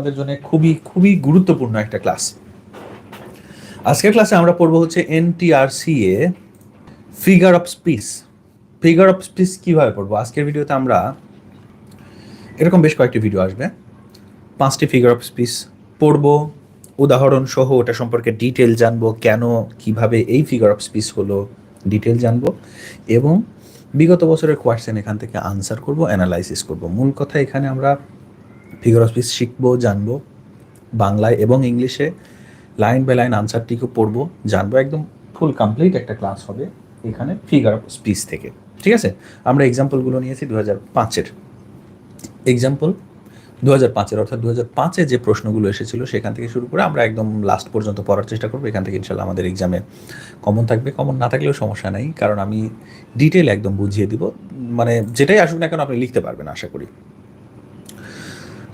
আমাদের জন্য খুবই খুবই গুরুত্বপূর্ণ একটা ক্লাস। আজকের ক্লাসে আমরা পড়ব হচ্ছে NTRCA figure of speech figure of speech কীভাবে পড়ব? আজকের ভিডিওতে আমরা, এরকম বেশ কয়েকটি ভিডিও আসবে। পাঁচটি ফিগার অফ স্পিচ পড়ব। উদাহরণ সহ ওটা সম্পর্কে ডিটেল জানব, কেন, কীভাবে এই ফিগার অফ স্পিচ হলো ডিটেল জানব এবং বিগত বছরের কোয়েশ্চেন এখান থেকে আনসার করব অ্যানালাইসিস করব। মূল কথা এখানে আমরা ফিগার অফ স্পিচ শিখব, জানব, বাংলায় এবং ইংলিশে লাইন বাই লাইন আনসারটিকে পড়ব, জানব, একদম ফুল কমপ্লিট একটা ক্লাস হবে এখানে ফিগার অফ স্পিচ থেকে। ঠিক আছে? আমরা এক্সাম্পলগুলো নিয়েছি দু হাজার পাঁচের এক্সাম্পল দু হাজার পাঁচের অর্থাৎ দু হাজার পাঁচে যে প্রশ্নগুলো এসেছিল, সেখান থেকে শুরু করে আমরা একদম লাস্ট পর্যন্ত পড়ার চেষ্টা করব। এখান থেকে ইনশাল্লাহ আমাদের এক্সামে কমন থাকবে। কমন না থাকলেও সমস্যা নেই, কারণ আমি ডিটেল একদম বুঝিয়ে দিব। মানে যেটাই আসুক না কেন আপনি লিখতে পারবেন, আশা করি।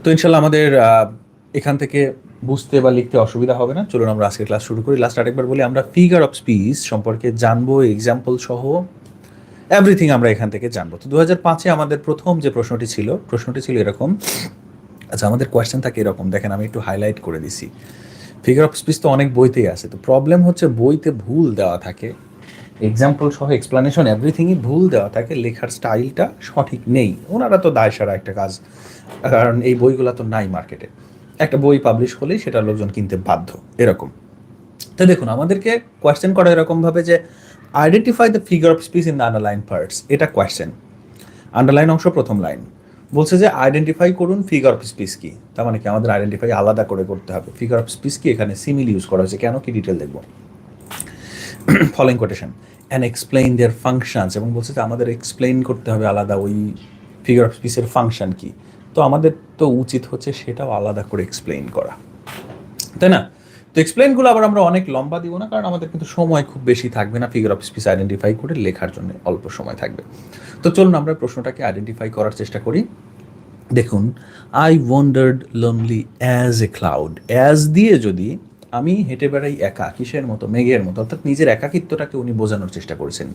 তো ইনশাল্লাহ আমাদের এখান থেকে বুঝতে বা লিখতে অসুবিধা হবে না। চলুন আমরা আজকে ক্লাস শুরু করি। লাস্ট আরেকবার বলি, আমরা ফিগার অফ স্পিচ সম্পর্কে জানব এক্সাম্পল সহ এভরিথিং আমরা এখান থেকে জানব। তো দু হাজার পাঁচে আমাদের প্রথম যে প্রশ্নটি ছিল প্রশ্নটি ছিল এরকম। আচ্ছা আমাদের কোয়েশ্চেন থাকে এরকম। দেখেন, আমি একটু হাইলাইট করে দিছি। ফিগার অফ স্পিচ তো অনেক বইতেই আছে। তো প্রবলেম হচ্ছে বইতে ভুল দেওয়া থাকে। এক্সাম্পল সহ এক্সপ্লানেশন এভরিথিংই ভুল দেওয়া থাকে, লেখার স্টাইলটা সঠিক নেই। ওনারা তো দায় সারা একটা কাজ। কারণ এই বইগুলো তো নাই মার্কেটে একটা বই পাবলিশ হলেই সেটা লোকজন কিনতে বাধ্য, এরকম। তো দেখুন, আমাদেরকে কোয়েশ্চেন করা এরকমভাবে যে identify the figure of speech in the underline parts এটা কোয়েশ্চেন আন্ডারলাইন অংশ, প্রথম লাইন বলছে যে আইডেন্টিফাই করুন ফিগার অফ স্পিচ কি। তার মানে কি আমাদের আইডেন্টিফাই আলাদা করে করতে হবে। ফিগার অফ স্পিচ কি এখানে সিমিল ইউজ করা হয়েছে। কেন কি ডিটেল দেখব? Following quotation and explain their functions এবং বলছে যে আমাদের এক্সপ্লেইন করতে হবে আলাদা ওই ফিগার অফ স্পিচের ফাংশন কী। তো আমাদের তো উচিত হচ্ছে সেটাও আলাদা করে এক্সপ্লেইন করা। তাই না? তো এক্সপ্লেইনগুলো আবার আমরা অনেক লম্বা দিব না, কারণ আমাদের কিন্তু সময় খুব বেশি থাকবে না ফিগার অফ স্পিচ আইডেন্টিফাই করে লেখার জন্য অল্প সময় থাকবে। তো চলুন আমরা প্রশ্নটাকে আইডেন্টিফাই করার চেষ্টা করি। দেখুন I wandered lonely as a cloud as দিয়ে যদি আমি হেঁটে বেড়াই একা, কিসের মতো? মেঘের মতো। অর্থাৎ নিজের একাকিত্বটাকে উনি বোঝানোর চেষ্টা করেছেন।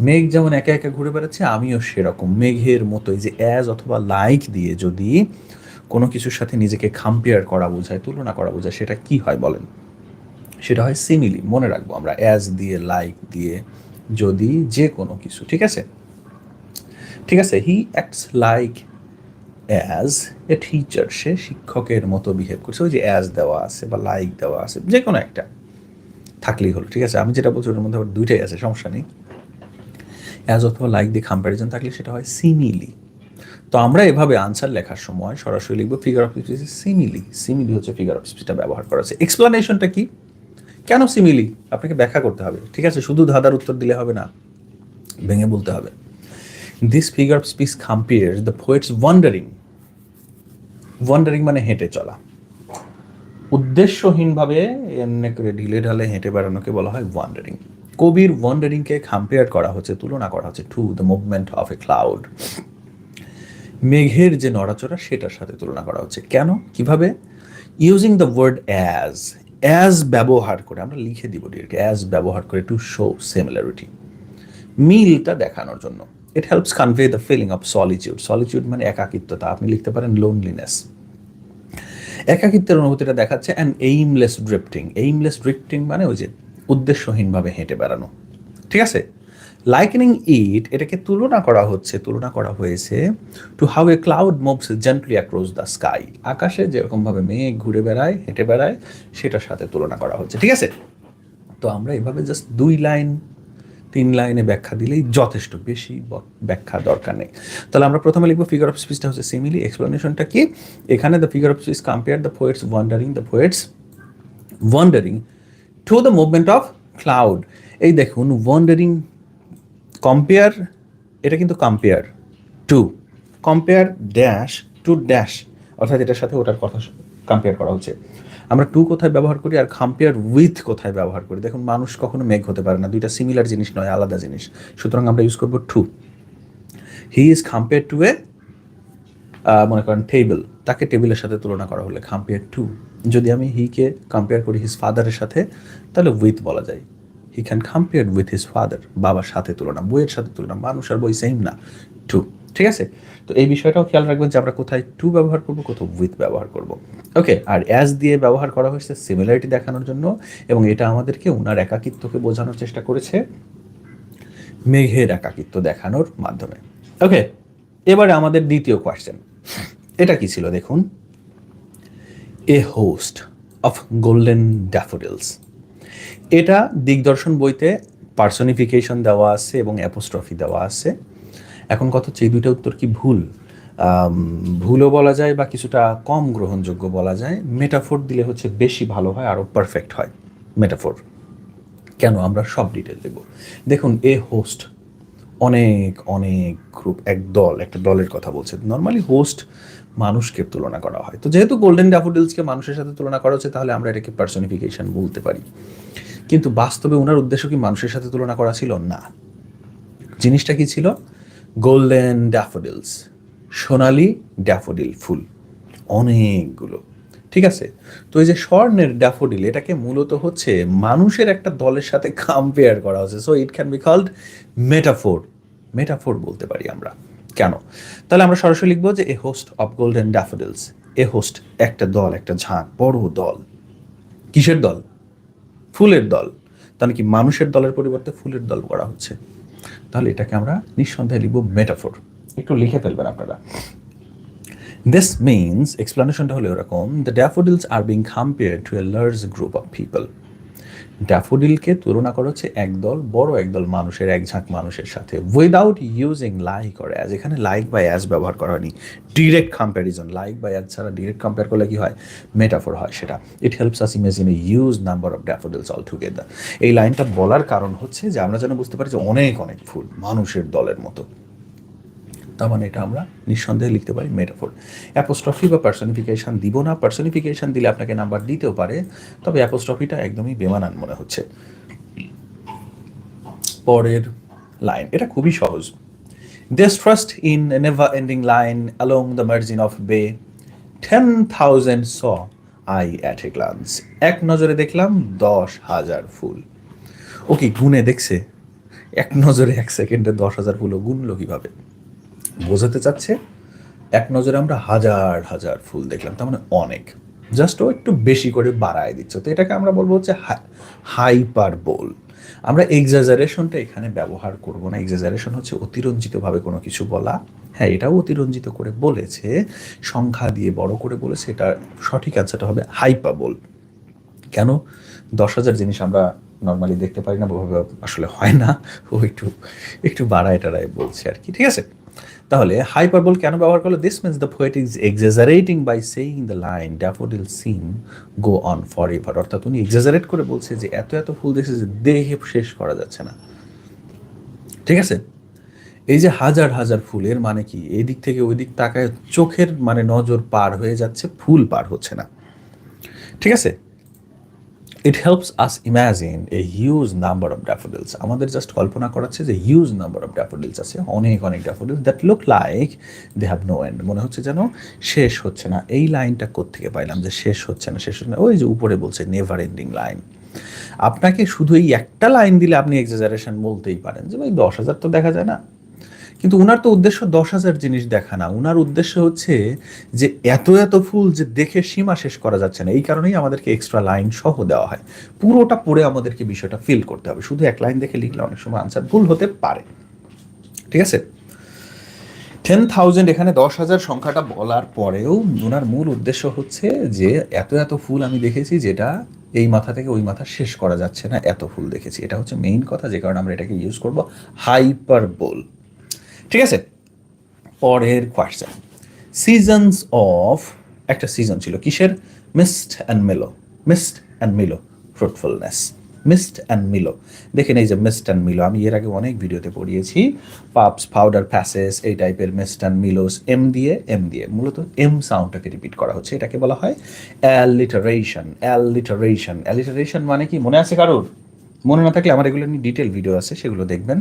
মেঘ যেমন একা একা ঘুরে বেড়াচ্ছে, আমিও সেরকম। মেঘের মতো, এই যে অ্যাজ অথবা লাইক দিয়ে যদি কোনো কিছুর সাথে নিজেকে কম্পেয়ার করা বোঝায়, তুলনা করা বোঝায়, সেটা কি হয় বলেন? সেটা হয় সিমিলি মনে রাখব আমরা। অ্যাজ দিয়ে লাইক দিয়ে যদি যে কোনো কিছু, ঠিক আছে? ঠিক আছে? He acts like as a teacher সে শিক্ষকের মতো বিহেভ করছে। ওই যে অ্যাজ দেওয়া আছে বা লাইক দেওয়া আছে যে কোনো একটা। থাকলেই হলো, ঠিক আছে? আমি যেটা বলছি ওটার মধ্যে আবার দুইটাই আছে, সমস্যা নেই। অ্যাজ অথবা লাইক দিয়ে কম্প্যারিজন থাকলে সেটা হয় সিমিলি তো আমরা এভাবে আনসার লেখার সময় সরাসরি লিখব figure of speech simile simile হচ্ছে ফিগার অফ স্পিচটা ব্যবহার করা হচ্ছে এক্সপ্লানেশনটা কি? কেন সিমিলি আপনাকে ব্যাখ্যা করতে হবে, ঠিক আছে? শুধু ধাঁধার উত্তর দিলে হবে না, ভেঙে বলতে হবে। This figure of speech compare the poet's wandering wandering মানে হেঁটে চলা। উদ্দেশ্যহীনভাবে এমনি করে ঢিলে ঢালে হেঁটে বেড়ানোকে বলা হয় ওয়ান্ডারিং কবির ওয়ান্ডারিংকে কম্পেয়ার করা হচ্ছে, তুলনা করা হচ্ছে to the movement of a cloud মেঘের যে নড়াচড়া, সেটার সাথে তুলনা করা হচ্ছে। কেন? কীভাবে? Using the word as as ব্যবহার করে, আমরা লিখে দিব ডিরেক্ট অ্যাজ ব্যবহার করে টু শো সিমিলারিটি মিলটা দেখানোর জন্য। It helps convey the feeling of solitude solitude মানে একাকিত্বতা। আপনি লিখতে পারেন লোনলিনেস একাকিত্বের অনুভূতিটা দেখাচ্ছে and aimless drifting aimless drifting মানে ওই যে উদ্দেশ্যহীনভাবে হেঁটে বেড়ানো। ঠিক আছে? লাইকেনিং ইট এটাকে তুলনা করা হচ্ছে, তুলনা করা হয়েছে to how a cloud moves gently across the sky আকাশে যেরকমভাবে মেঘ ঘুরে বেড়ায়, হেঁটে বেড়ায়, সেটার সাথে তুলনা করা হচ্ছে। ঠিক আছে? তো আমরা এভাবে জাস্ট দুই লাইন তিন লাইনে ব্যাখ্যা দিলেই যথেষ্ট বেশি ব্যাখ্যা দরকার নেই। তাহলে আমরা প্রথমে লিখব ফিগার অফ স্পিচটা হচ্ছে সিমিলি এক্সপ্লেনেশনটা কি? এখানে the figure of speech compare the poet's wandering the poet's wandering to the movement of cloud এই দেখুন ওয়ান্ডারিং কম্পেয়ার এটা কিন্তু compare to compare dash to dash অর্থাৎ এটার সাথে ওটার কথা কম্পেয়ার করা হচ্ছে। আমরা টু কোথায় ব্যবহার করি আর কম্পেয়ার উইথ কোথায় ব্যবহার করি। দেখুন, মানুষ কখনো মেঘ হতে পারে না। দুইটা সিমিলার জিনিস নয়, আলাদা জিনিস। সুতরাং আমরা ইউজ করব to he is compare to a মনে করেন টেবিল তাকে টেবিলের সাথে তুলনা করা হলে কম্পেয়ার টু যদি আমি হিকে কম্পেয়ার করি হিজ ফাদারের সাথে, তাহলে উইথ বলা যায়। He can compare with his father বাবার সাথে তুলনা, বইয়ের সাথে তুলনা, মানুষ আর বই সেম না। টু ঠিক আছে? তো এই বিষয়টাও খেয়াল রাখবেন যে আমরা কোথায় টু ব্যবহার করব, কোথাও উইথ ব্যবহার করব। ওকে আর অ্যাজ দিয়ে ব্যবহার করা হয়েছে সিমিলারিটি দেখানোর জন্য এবং এটা আমাদেরকে ওনার একাকিত্বকে বোঝানোর চেষ্টা করেছে মেঘের একাকিত্ব দেখানোর মাধ্যমে। ওকে এবারে আমাদের দ্বিতীয় কোয়েশ্চেন এটা কি ছিল দেখুন? A host of golden daffodils এটা দিগদর্শন বইতে পার্সনিফিকেশন দেওয়া আছে এবং অ্যাপোস্ট্রফি দেওয়া আছে। এখন কথা হচ্ছে এই দুইটা উত্তর কি ভুল? ভুলও বলা যায় বা কিছুটা কম গ্রহণযোগ্য বলা যায়। মেটাফোর দিলে হচ্ছে বেশি ভালো হয়, আরও পারফেক্ট হয় মেটাফোর। কেন? আমরা সব ডিটেল দেব দেখুন, এ হোস্ট অনেক অনেক গ্রুপ এক দল, একটা দলের কথা বলছে। নর্মালি হোস্ট মানুষকে তুলনা করা হয়। তো যেহেতু গোল্ডেন ড্যাফোডিলসকে মানুষের সাথে তুলনা করা হচ্ছে, তাহলে আমরা এটাকে পার্সনিফিকেশন বলতে পারি। কিন্তু বাস্তবে ওনার উদ্দেশ্য কি মানুষের সাথে তুলনা করা ছিল? না। জিনিসটা কি ছিল? গোল্ডেন ড্যাফোডিলস সোনালি ড্যাফোডিল ফুল, অনেকগুলো। ঠিক আছে? তো এই যে স্বর্ণের ড্যাফোডিল এটাকে মূলত হচ্ছে মানুষের একটা দলের সাথে কম্পেয়ার করা হচ্ছে। So it can be called metaphor metaphor বলতে পারি আমরা। কেন? তাহলে আমরা সরাসরি লিখব যে a host of golden daffodils a host একটা দল, একটা ঝাঁক, বড় দল। কিসের দল? ফুলের দল। তাহলে কি মানুষের দলের পরিবর্তে ফুলের দল করা হচ্ছে? তাহলে এটাকে আমরা নিঃসন্দেহে লিখব মেটাফোর একটু লিখে ফেলবেন আপনারা। দিস মিনস এক্সপ্লানেশনটা হলো এরকম the daffodils are being compare to a large group of people ড্যাফোডিলকে তুলনা করা হচ্ছে একদল বড় একদল মানুষের, এক ঝাঁক মানুষের সাথে। Without using like or as এখানে লাইক বা অ্যাজ ব্যবহার করা হয়নি। ডিরেক্ট কম্প্যারিজন লাইক বা অ্যাজ ছাড়া ডিরেক্ট কম্পেয়ার করলে কি হয়? মেটাফোর হয় সেটা। It helps us imagine a huge number of daffodils all together এই লাইনটা বলার কারণ হচ্ছে যে আমরা যেন বুঝতে পারি যে অনেক অনেক ফুল মানুষের দলের মতো। তার মানে এটা আমরা নিঃসন্দেহে লিখতে পারি মেটাফোর অ্যাপোস্ট্রফি বা পার্সনিফিকেশন দিব না। পার্সনিফিকেশন দিলে আপনাকে নাম্বার দিতেও পারে তবে অ্যাপোস্ট্রফিটা একদমই বেমানান মনে হচ্ছে। পরের লাইন এটা খুবই সহজ। This trust in a never ending line along the margin of bay, 10,000 saw I at a glance. এক নজরে দেখলাম দশ হাজার ফুল। ও কি গুনে দেখছে? এক নজরে এক সেকেন্ডে দশ হাজার ফুল ও গুনলো কীভাবে? বোঝাতে চাচ্ছে, এক নজরে আমরা হাজার হাজার ফুল দেখলাম, তার মানে অনেক। জাস্ট ও একটু বেশি করে বাড়ায় দিচ্ছে। তো এটাকে আমরা বলব হচ্ছে হাইপার বোল আমরা এক্সাজারেশনটা এখানে ব্যবহার করব না। এক্সাজারেশন হচ্ছে অতিরঞ্জিতভাবে কোনো কিছু বলা। হ্যাঁ এটাও অতিরঞ্জিত করে বলেছে, সংখ্যা দিয়ে বড় করে বলেছে, এটা সঠিক অ্যান্সারটা হবে হাইপাবোল কেন? দশ হাজার জিনিস আমরা নর্মালি দেখতে পারি না, ওভাবে আসলে হয় না। ও একটু একটু বাড়ায় টাড়ায় বলছে আর কি, ঠিক আছে? তাহলে হাইপারবল কেন ব্যবহার করল? This means the poet is exaggerating by saying the line daffodil seem go on for ever অর্থাৎ উনি এক্সাজারেট করে বলছে যে এত এত ফুল দেখছে যে দেহে শেষ করা যাচ্ছে না। ঠিক আছে? এই যে হাজার হাজার ফুলের মানে কি? এই দিক থেকে ওই দিক তাকায় চোখের মানে নজর পার হয়ে যাচ্ছে, ফুল পার হচ্ছে না। ঠিক আছে? It helps us imagine a huge number of daffodils আমাদের জাস্ট কল্পনা করাচ্ছে যে হিউজ নাম্বার অফ ড্যাফোডিলস আছে, অনেক অনেক daffodils that look like they have no end মনে হচ্ছে যেন শেষ হচ্ছে না। এই লাইনটা কোত্থেকে পাইলাম যে শেষ হচ্ছে না, শেষ হচ্ছে না। ওই যে উপরে বলছে নেভার এন্ডিং লাইন আপনাকে শুধু এই একটা লাইন দিলে আপনি এক্সাজারেশন বলতেই পারেন যে ভাই দশ হাজার তো দেখা যায় না। কিন্তু উনার তো উদ্দেশ্য দশ হাজার জিনিস দেখা না। উনার উদ্দেশ্য হচ্ছে যে এত এত ফুল যে দেখে সীমা শেষ করা যাচ্ছে না। এই কারণেই আমাদেরকে এক্সট্রা লাইন সহ দেওয়া হয়। পুরোটা পড়ে আমাদেরকে বিষয়টা ফিল করতে হবে। শুধু এক লাইন দেখে লিখলে অনেক সময় আনসার ভুল হতে পারে। ঠিক আছে? টেন থাউজেন্ড এখানে দশ হাজার সংখ্যাটা বলার পরেও ওনার মূল উদ্দেশ্য হচ্ছে যে এত এত ফুল আমি দেখেছি যেটা এই মাথা থেকে ওই মাথা শেষ করা যাচ্ছে না। এত ফুল দেখেছি। এটা হচ্ছে মেইন কথা। যে কারণে আমরা এটাকে ইউজ করব হাইপার বোল ঠিক আছে? পরের কোয়েশ্চেন সিজনস অফ একটা সিজন ছিল কিসের? Mist and mellow mist and mellow fruitfulness mist and mellow দেখেন এই যে মিস্ট অ্যান্ড মিলো আমি এর আগে অনেক ভিডিওতে পড়িয়েছি। পাপস পাউডার প্যাসেস এই টাইপের মিস্ট অ্যান্ড মিলোস এম দিয়ে এম দিয়ে। মূলত এম সাউন্ডটাকে রিপিট করা হচ্ছে, এটাকে বলা হয় অ্যালিটারেশন অ্যালিটারেশন অ্যালিটারেশন মানে কি? মনে আছে কারোর? মনে না থাকলে আমার এগুলো নিয়ে ডিটেল ভিডিও আছে, সেগুলো দেখবেন।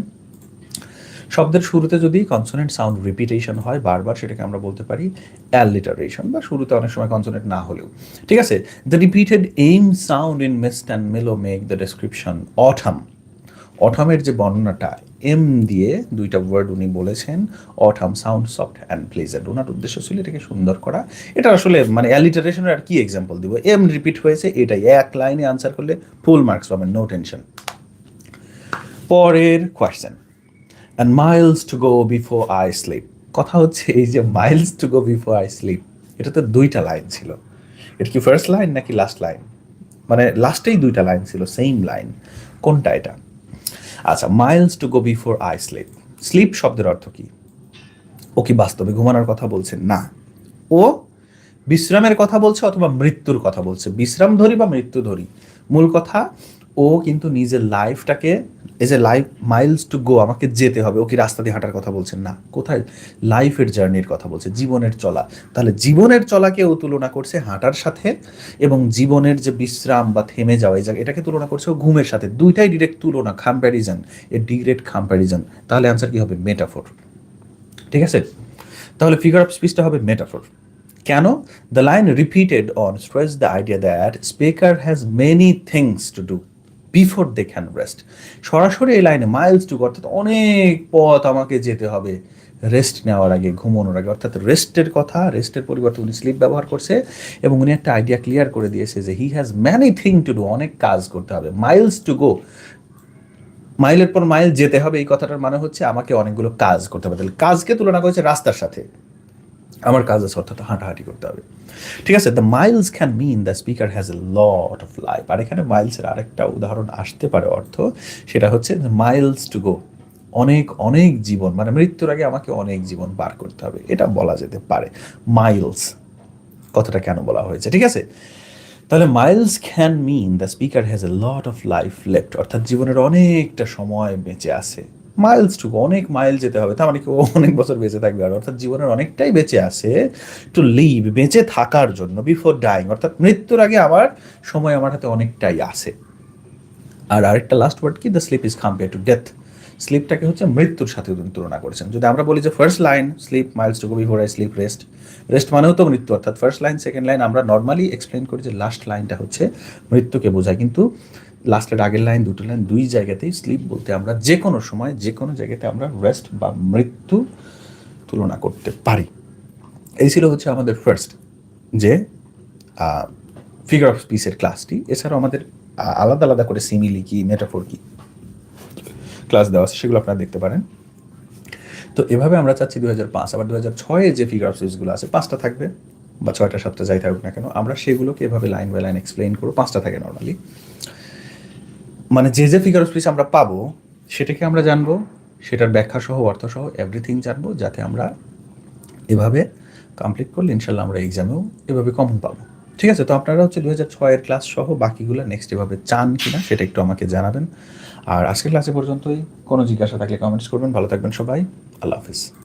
শব্দের শুরুতে যদি কনসোনেন্ট সাউন্ড রিপিটেশন হয়, বারবার সেটাকে আমরা বলতে পারি অ্যালিটারেশন বা শুরুতে অনেক সময় কনসোনেন্ট না হলেও। ঠিক আছে? The repeated M sound in mist and mellow make the description autumn অঠামের যে বর্ণনাটা এম দিয়ে দুইটা ওয়ার্ড উনি বলেছেন autumn sound soft and pleasure ওনার উদ্দেশ্য ছিল এটাকে সুন্দর করা। এটা আসলে মানে অ্যালিটারেশনের আর কি এক্সাম্পল দিব? এম রিপিট হয়েছে, এটাই এক লাইনে আনসার করলে ফুল মার্কস পাবেন নো টেনশন পরের question and miles to go before I sleep কথা হচ্ছে এই যে miles to go before I sleep এটা তো দুইটা লাইন ছিল। এটা কি ফার্স্ট লাইন নাকি লাস্ট লাইন মানে লাস্টেই দুইটা লাইন ছিল সেম লাইন কোনটা এটা? আচ্ছা miles to go before I sleep sleep শব্দের অর্থ কি? ও কি বাস্তবে ঘুমানোর কথা বলছে? না। ও বিশ্রামের কথা বলছে অথবা মৃত্যুর কথা বলছে? বিশ্রাম ধরি বা মৃত্যু ধরি? মূল কথা ও কিন্তু নিজের লাইফটাকে as a life miles to go আমাকে যেতে হবে। ও কি রাস্তা দিয়ে হাঁটার কথা বলছেন? না। কোথায়? লাইফের জার্নির কথা বলছে। জীবনের চলা। তাহলে জীবনের চলাকে ও তুলনা করছে হাঁটার সাথে এবং জীবনের যে বিশ্রাম বা থেমে যাওয়া, এই এটাকে তুলনা করছে ও ঘুমের সাথে। দুইটাই ডিরেক্ট তুলনা কম্প্যারিজন এ ডিরেক্ট কম্প্যারিজন তাহলে আনসার কি হবে? মেটাফোর ঠিক আছে? তাহলে ফিগার অফ স্পিচটা হবে মেটাফোর কেন? The line repeated on stress the idea that speaker has many things to do before they can rest. সরাসরি এই লাইনে মাইলস টু অর্থাৎ অনেক পথ আমাকে যেতে হবে। রেস্ট নেওয়ার আগে, ঘুমানোর আগে। অর্থাৎ রেস্টের কথা, রেস্টের পরিবর্তে উনি স্লিপ ব্যবহার করছে এবং উনি একটা আইডিয়া ক্লিয়ার করে দিয়েছে যে he has many thing to do অনেক কাজ করতে হবে। Miles to go. মাইলের পর মাইল যেতে হবে, এই কথাটার মানে হচ্ছে আমাকে অনেকগুলো কাজ করতে হবে। তাহলে কাজকে তুলনা করেছে রাস্তার সাথে। আমার কাজ আছে, অর্থাৎ হাঁটাহাঁটি করতে হবে। ঠিক আছে? The miles can mean the speaker has a lot of life আর এখানে মাইলসের আরেকটা উদাহরণ আসতে পারে অর্থ, সেটা হচ্ছে মাইলস টু গো অনেক অনেক জীবন মানে মৃত্যুর আগে আমাকে অনেক জীবন পার করতে হবে। এটা বলা যেতে পারে। মাইলস কথাটা কেন বলা হয়েছে? ঠিক আছে? তাহলে miles can mean the speaker has a lot of life left অর্থাৎ জীবনের অনেকটা সময় বেঁচে আছে। মাইলস টুকু অনেক মাইল যেতে হবে। তার মানে কি অনেক বছর বেঁচে থাকবে। আর অর্থাৎ জীবনের অনেকটাই বেঁচে আছে টু লিভ বেঁচে থাকার জন্য বিফোর ডাইং অর্থাৎ মৃত্যুর আগে আমার সময় আমার হাতে অনেকটাই আছে। আর আরেকটা লাস্ট ওয়ার্ড কি? The sleep is compare to death স্লিপটাকে হচ্ছে মৃত্যুর সাথে তুলনা করেছেন। যদি আমরা বলি যে first line sleep miles to go before I sleep rest rest মানেও তো মৃত্যু। অর্থাৎ ফার্স্ট লাইন সেকেন্ড লাইন আমরা নর্মালি এক্সপ্লেন করি যে লাস্ট লাইনটা হচ্ছে মৃত্যুকে বোঝায়। কিন্তু লাস্টের আগের লাইন দুটো লাইন দুই জায়গাতেই স্লিপ বলতে আমরা যে কোনো সময় যে কোনো জায়গাতে আমরা রেস্ট বা মৃত্যু তুলনা করতে পারি। এই ছিল হচ্ছে আমাদের ফার্স্ট যে ফিগার অফ স্পিচের ক্লাসটি এছাড়াও আমাদের আলাদা আলাদা করে সিমিলি কি মেটাফোর কি ক্লাস দেওয়া আছে, সেগুলো আপনারা দেখতে পারেন। তো এভাবে আমরা চাচ্ছি দু হাজার পাঁচ, আবার দু হাজার ছয়ে যে ফিগার অফ স্পিচগুলো আছে, পাঁচটা থাকবে, বা ছয়টা, সাতটা যাই থাকুক না কেন, আমরা সেগুলোকে এভাবে লাইন বাই লাইন এক্সপ্লেইন করব, পাঁচটা থাকে নর্মালি মানে যে যে ফিগার অফ স্পিচ আমরা পাবো, সেটাকে আমরা জানব, সেটার ব্যাখ্যা সহ অর্থ সহ এভরিথিং জানব, যাতে আমরা এভাবে কমপ্লিট করলে ইনশাল্লাহ আমরা এক্সামেও এভাবে কমন পাবো। ঠিক আছে? তো আপনারা হচ্ছে দু হাজার ছয়ের ক্লাস সহ বাকিগুলো নেক্সট এভাবে চান কিনা, সেটা একটু আমাকে জানাবেন। আর আজকের ক্লাসে পর্যন্তই। কোনো জিজ্ঞাসা থাকলে কমেন্টস করবেন। ভালো থাকবেন সবাই। আল্লাহ হাফিজ।